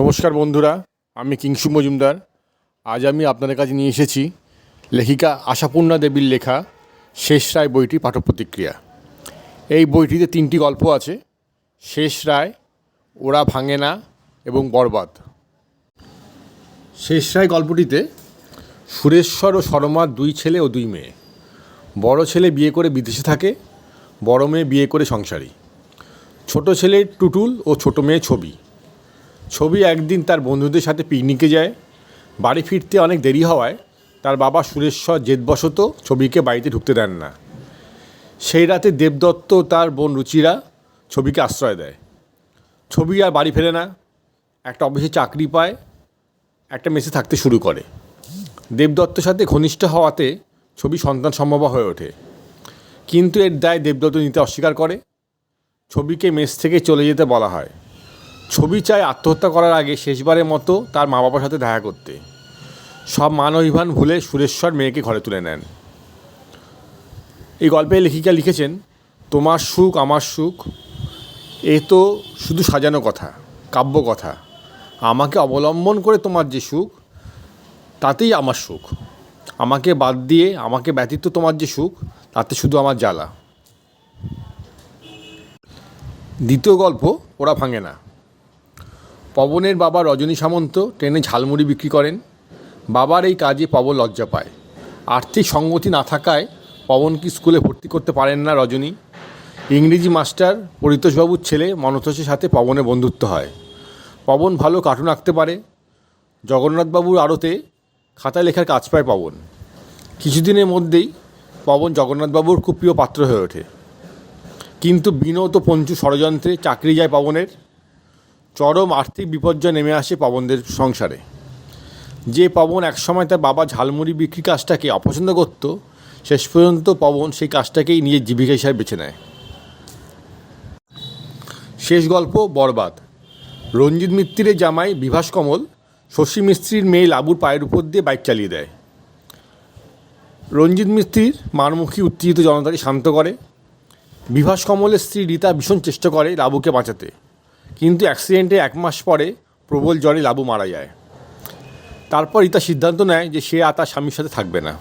নমস্কার বন্ধুরা, আমি কিংসু মজুমদার। আজ আমি আপনাদের কাছে নিয়ে এসেছি লেখিকা আশাপূর্ণা দেবীর লেখা শেষ রায় বইটি পাঠক প্রতিক্রিয়া এই বইটিতে তিনটি গল্প আছে, শেষ রায়, ওরা ভাঙে না এবং বরবাদ। শেষ রায় গল্পটিতে, সুরেশ্বর ও সরমার দুই ছেলে ও দুই মেয়ে। বড় ছেলে বিয়ে করে বিদেশে থাকে, বড় মেয়ে বিয়ে করে সংসারী। ছোট ছেলে টুটুল ও ছোট মেয়ে ছবি। ছবি একদিন তার বন্ধুদের সাথে পিকনিকে যায়। বাড়ি ফিরতে অনেক দেরি হওয়ায় তার বাবা সুরেশ্বর জেদবশত ছবিকে বাড়িতে ঢুকতে দেন না। সেই রাতে দেবদত্ত তার বোন রুচিরা ছবিকে আশ্রয় দেয়। ছবি আর বাড়ি ফেরে না। একটা অফিসে চাকরি পায়, একটা মেসে থাকতে শুরু করে। দেবদত্তর সাথে ঘনিষ্ঠ হওয়াতে ছবি সন্তান সম্ভব হয়ে ওঠে। কিন্তু এর দায় দেবদত্ত নিতে অস্বীকার করে। ছবিকে মেস থেকে চলে যেতে বলা হয়। ছবি চায় আত্মহত্যা করার আগে শেষবারের মতো তার মা বাবার সাথে দেখা করতে। সব মান অভিমান ভুলে সুরেশ্বর মেয়েকে ঘরে তুলে নেন। এই গল্পে লেখিকা লিখেছেন, তোমার সুখ, আমার সুখ, এ তো শুধু সাজানো কথা, কাব্য কথা। আমাকে অবলম্বন করে তোমার যে সুখ, তাতেই আমার সুখ। আমাকে বাদ দিয়ে, আমাকে ব্যতীত তোমার যে সুখ, তাতে শুধু আমার জ্বালা। দ্বিতীয় গল্প, ওরা ভাঙে না। পবনের বাবা রজনী সামন্ত ট্রেনে ঝালমুড়ি বিক্রি করেন। বাবার এই কাজে পবন লজ্জা পায়। আর্থিক সঙ্গতি না থাকায় পবনকে স্কুলে ভর্তি করতে পারেন না রজনী? ইংরেজি মাস্টার পরিতোষবাবুর ছেলে মনতোষের সাথে পবনের বন্ধুত্ব হয়। পবন ভালো কার্টুন আঁকতে পারে। জগন্নাথবাবুর আড়তে খাতা লেখার কাজ পায় পবন। কিছুদিনের মধ্যেই পবন জগন্নাথবাবুর খুব প্রিয় পাত্র হয়ে ওঠে। কিন্তু বিনোদ পঞ্চু ষড়যন্ত্রে চাকরি যায় পবনের। চরম আর্থিক বিপর্যয় নেমে আসে পবনদের সংসারে। যে পবন একসময় তার বাবা ঝালমুড়ি বিক্রি কাজটাকে অপছন্দ করত, শেষ পর্যন্ত পবন সেই কাজটাকেই নিজের জীবিকা হিসাবে বেছে নেয়। শেষ গল্প, বরবাদ। রঞ্জিত মিত্তিরের জামাই বিভাস কমল, শশী মিস্ত্রির মেয়ে লাবুর পায়ের উপর দিয়ে বাইক চালিয়ে দেয়। রঞ্জিত মিস্ত্রির মারমুখী উত্তেজিত জনতাকে শান্ত করে। বিভাস কমলের স্ত্রী রীতা ভীষণ চেষ্টা করে লাবুকে বাঁচাতে। কিন্তু অ্যাক্সিডেন্টে এক মাস পরে প্রবল জ্বরে লাবু মারা যায়। তারপর ইতা সিদ্ধান্ত নেয় যে সে আর তার স্বামীর সাথে থাকবে না।